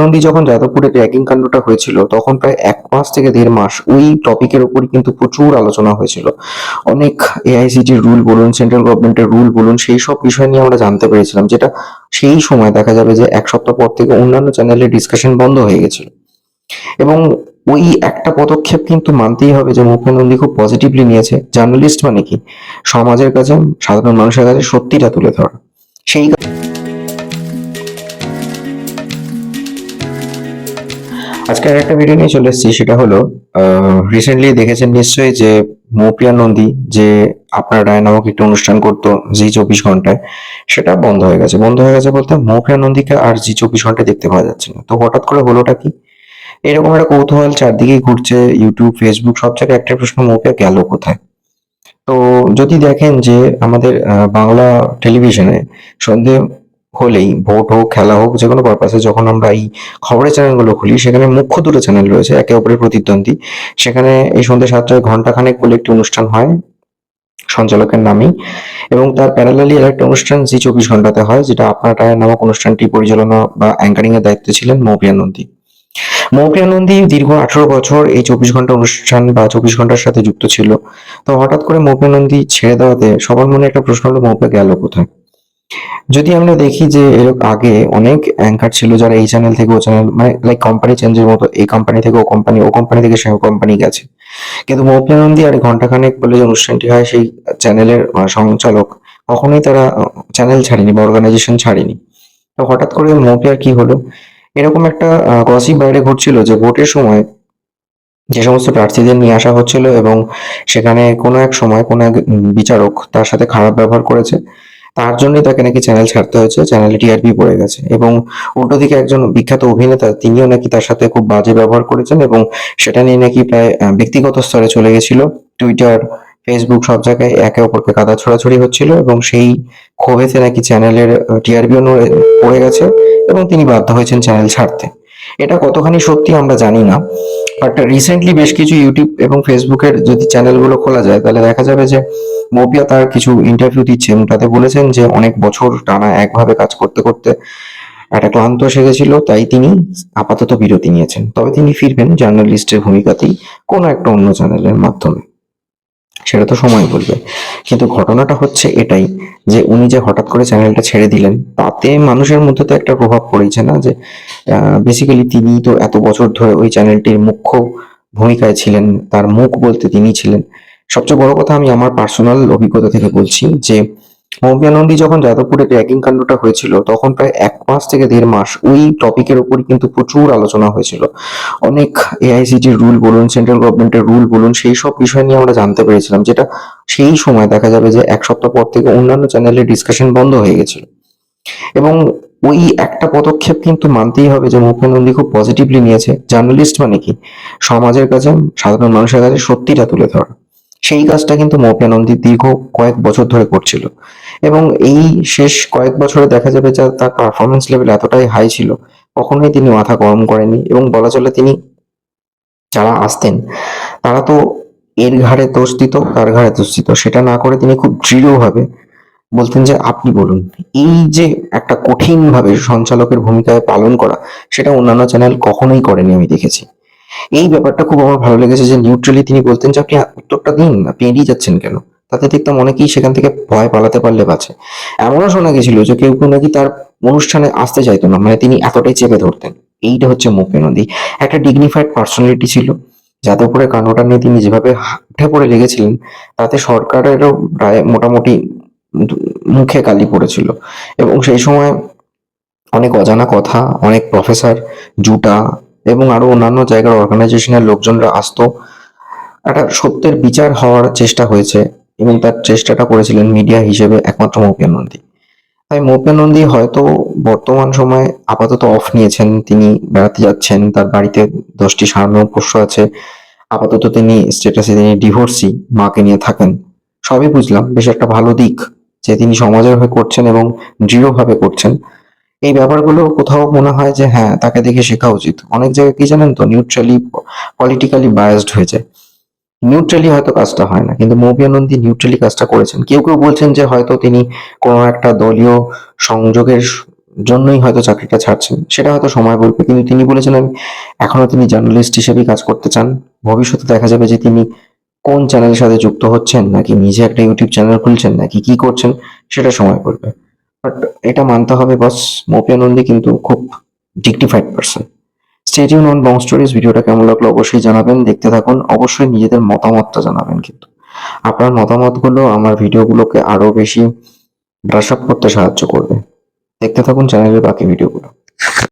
নন্দী যখন যাদবপুরে র্যাগিং কাণ্ডটা হয়েছিল, তখন প্রায় এক মাস থেকে দেড় মাস ওই টপিকের উপরই কিন্তু প্রচুর আলোচনা হয়েছিল। অনেক এআইসিটির রুল বলুন সেন্ট্রাল গভর্নমেন্টের রুল বলুন, সেই সব বিষয় নিয়ে আমরা জানতে পেরেছিলাম, যেটা সেই সময় দেখা যাবে যে এক সপ্তাহ পর থেকে অন্যান্য চ্যানেলে ডিসকাশন বন্ধ হয়ে গেছিল। এবং ওই একটা পদক্ষেপ কিন্তু মানতেই হবে যে নন্দী খুব পজিটিভলি নিয়েছে। জার্নালিস্ট মানে কি? সমাজের কাছে, সাধারণ মানুষের কাছে সত্যিটা তুলে ধরা। সেই আজকে একটা ভিডিও নিয়ে চলে এসেছি, সেটা হলো রিসেন্টলি দেখেছেন নিশ্চয়ই যে মৌপিয়া নন্দী যে আপনার রায় নামক একটা অনুষ্ঠান করতো জি চব্বিশ ঘন্টায়, সেটা বন্ধ হয়ে গেছে। বন্ধ হয়ে গেছে বলতে মৌপিয়া নন্দীকে আর জি চব্বিশ ঘন্টায় দেখতে পাওয়া যাচ্ছে না। তো হঠাৎ করে হলোটা কি? এরকম একটা কৌতূহল চারদিকেই ঘুরছে ইউটিউব ফেসবুক সব জায়গায় একটা প্রশ্ন মৌপিয়া গেল কোথায়? তো যদি দেখেন যে আমাদের বাংলা টেলিভিশনে সন্ধে হলেই, ভোট হোক, খেলা হোক, যে কোনো পারপাসে যখন আমরা এই খবরের চ্যানেলগুলো খুলি, সেখানে মুখ্য দুটো চ্যানেল রয়েছে, একে অপরের প্রতিদ্বন্দ্বী। সেখানে এই সন্ধ্যে সাতটায় ঘণ্টা খানেক বলে একটি অনুষ্ঠান হয়, সঞ্চালকের নামেই এবং তার প্যারালালি আর একটা অনুষ্ঠান জি চব্বিশ ঘন্টাতে হয়, যেটা আপনার রায় নামক অনুষ্ঠানটি পরিচালনা বা অ্যাঙ্কারিং এর দায়িত্বে ছিলেন মৌপিয়া নন্দী। মৌপিয়া নন্দী দীর্ঘ আঠারো বছর এই চব্বিশ ঘণ্টা অনুষ্ঠান বা চব্বিশ ঘণ্টার সাথে যুক্ত ছিল। তো হঠাৎ করে মৌপিয়া নন্দী ছেড়ে দেওয়াতে সবার মনে একটা প্রশ্ন হলো, মৌপিয়া গেল কোথায়? যদি আমরা দেখি যে এর আগে অনেক অ্যাঙ্কার ছিল যারা এই চ্যানেল থেকে ও চ্যানেল মানে লাইক কোম্পানি চেঞ্জের মতো, এই কোম্পানি থেকে ও কোম্পানি ও কোম্পানি থেকে সে কোম্পানি গেছে। কিন্তু মৌপিয়া নন্দী আর ঘন্টাখানেক বলে যে অনুষ্ঠানটি হয় সেই চ্যানেলের সঞ্চালক, কখনোই তারা চ্যানেল ছাড়েনি বা অর্গানাইজেশন ছাড়েনি। তো হঠাৎ করে মৌপিয়ার কি হলো? এরকম একটা গসিপ বাইরে ঘটছিল যে ভোটের সময় যে সমস্ত প্রার্থীদের নিয়ে আসা হচ্ছিল এবং সেখানে কোনো এক সময় কোনো এক বিচারক তার সাথে খারাপ ব্যবহার করেছে। তার জন্যই তাকে নাকি চ্যানেল ছাড়তে হয়েছে চ্যানেলে টিআরপি পড়ে গেছে। এবং উল্টো দিকে একজন বিখ্যাত অভিনেতা, তিনিও নাকি তার সাথে খুব বাজে ব্যবহার করেছেন এবং সেটা নিয়ে নাকি প্রায় ব্যক্তিগত স্তরে চলে গেছিল। টুইটার ফেসবুক সব জায়গায় একে অপরকে কাদা ছড়াছড়ি হচ্ছিল এবং সেই ক্ষোভেতে নাকি চ্যানেলের টিআরপিও পড়ে গেছে এবং তিনি বাধ্য হয়েছেন চ্যানেল ছাড়তে। এটা কতখানি সত্যি আমরা জানি না। বাট রিসেন্টলি বেশ কিছু ইউটিউব এবং ফেসবুকের যদি চ্যানেলগুলো খোলা যায়, তাহলে দেখা যাবে যে মৌপিয়া তার কিছু ইন্টারভিউ দিচ্ছেন তাতে বলেছেন যে অনেক বছর টানা একভাবে কাজ করতে করতে একটা ক্লান্ত এসে গেছিল তাই তিনি আপাতত বিরতি নিয়েছেন। তবে তিনি ফিরবেন জার্নালিস্টের ভূমিকাতেই কোনো একটা অন্য চ্যানেলের মাধ্যমে। সেটা তো সময় বলবে। কিন্তু ঘটনাটা হচ্ছে এটাই যে উনি যে হঠাৎ করে চ্যানেলটা ছেড়ে দিলেন, তাতে মানুষের মধ্যে তো একটা প্রভাব পড়েছে না যে বেসিক্যালি তিনি তো এত বছর ধরে ওই চ্যানেলটির মুখ্য ভূমিকায় ছিলেন, তার মুখ বলতে তিনি ছিলেন। সবচেয়ে বড় কথা আমি আমার পার্সোনাল অভিজ্ঞতা থেকে বলছি যে মৌপিয়া নন্দী যখন যাদবপুরে র্যাগিং কাণ্ডটা হয়েছিল, তখন প্রায় এক মাস থেকে দেড় মাস ওই টপিকের উপরই কিন্তু প্রচুর আলোচনা হয়েছিল। অনেক এআইসিটির রুল বলুন সেন্ট্রাল গভর্নমেন্টের রুল বলুন, সেই সব বিষয় নিয়ে আমরা জানতে পেরেছিলাম, যেটা সেই সময় দেখা যাবে যে এক সপ্তাহ পর থেকে অন্যান্য চ্যানেলে ডিসকাশন বন্ধ হয়ে গেছিল। এবং ওই একটা পদক্ষেপ কিন্তু মানতেই হবে যে নন্দী খুব পজিটিভলি নিয়েছে। জার্নালিস্ট মানে কি? সমাজের কাছে, সাধারণ মানুষের কাছে সত্যিটা তুলে ধরা। সেই কাজটা কিন্তু মৌপিয়া নন্দী দীর্ঘ কয়েক বছর ধরে করছিল। এবং এই শেষ কয়েক বছরে দেখা যাবে যে তার পারফরমেন্স লেভেল এতটাই হাই ছিল, কখনোই তিনি মাথা গরম করেনি এবং বলা চলে তিনি যারা আসতেন, তারা তো এর ঘাড়ে দোষ দিত তার ঘাড়ে দোষ দিত, সেটা না করে তিনি খুব দৃঢ়ভাবে বলতেন যে, আপনি বলুন। এই যে একটা কঠিন ভাবে সঞ্চালকের ভূমিকায় পালন করা, সেটা অন্যান্য চ্যানেল কখনোই করেনি আমি দেখেছি। এই ব্যাপারটা খুব আমার ভালো লেগেছে যে নিউট্রালি তিনি বলতেন যে, আপনি উত্তরটা দিন, আপনি এড়িয়ে যাচ্ছেন কেন? তাতে দেখতাম অনেকেই সেখান থেকে ভয় পালাতে পারলে বাঁচে। এমনও শোনা গেছিল যে কেউ কেউ নাকি তার অনুষ্ঠানে আসতে চাইতো না মানে তিনি এতটাই চেপে ধরতেন। এইটা হচ্ছে মুখে নদী। একটা ডিগনিফাইড পার্সোনালিটি ছিল। যাদবপুরের কাণ্ডটা নিয়ে তিনি যেভাবে উঠে পড়ে লেগেছিলেন, তাতে সরকারেরও প্রায় মোটামুটি মুখে কালি পড়েছিল। এবং সেই সময় অনেক অজানা কথা, অনেক প্রফেসর জুটা এবং আরও অন্যান্য জায়গার অর্গানাইজেশনের লোকজনরা আসতো। একটা সত্যের বিচার হওয়ার চেষ্টা হয়েছে। এবং তার চেষ্টাটা করেছিলেন মিডিয়া হিসেবে একমাত্র মৌপিয়া নন্দী। তাই মৌপিয়া নন্দী হয়তো বর্তমান সময়ে আপাতত অফ নিয়েছেন, তিনি বেড়াতে যাচ্ছেন, তার বাড়িতে দশটি সারানো পোষ্য আছে, আপাতত তিনি স্ট্যাটাসে তিনি ডিভোর্সি মাকে নিয়ে থাকেন। সবই বুঝলাম, বেশ একটা ভালো দিক যে তিনি সমাজের হয়ে করছেন এবং দৃঢ়ভাবে করছেন। এই ব্যাপারগুলো কোথাও মনে হয় যে হ্যাঁ তাকে দেখে শেখা উচিত। অনেক জায়গায় কি জানেন তো নিউট্রালি পলিটিক্যালি বায়াসড হয়ে যায়। নিউট্রালি হয়তো কাজটা হয় না। কিন্তু মৌপিয়া নন্দী নিউট্রালি কাজটা করেছেন। কেউ কেউ বলছেন যে হয়তো তিনি কোনো একটা দলীয় সংযোগের জন্যই হয়তো চাকরিটা ছাড়ছেন। সেটা হয়তো সময় বলবে। কিন্তু তিনি বলেছেন, আমি এখনও তিনি জার্নালিস্ট হিসেবেই কাজ করতে চান। ভবিষ্যতে দেখা যাবে যে তিনি কোন চ্যানেলের সাথে যুক্ত হচ্ছেন, নাকি নিজে একটা ইউটিউব চ্যানেল খুলছেন, নাকি কি করছেন, সেটা সময় বলবে। বাট এটা মানতে হবে বস মপিয়া নন্দী কিন্তু খুব dignified person stadium on Bong stories ভিডিওটা কেমন লাগল অবশ্যই জানাবেন। দেখতে থাকুন। অবশ্যই নিজেদের মতামতটা জানাবেন কিন্তু। আপনার মতামতগুলো আমার ভিডিওগুলোকে আরও বেশি ব্রাশ আপ করতে সাহায্য করবে। দেখতে থাকুন চ্যানেলের বাকি ভিডিওগুলো।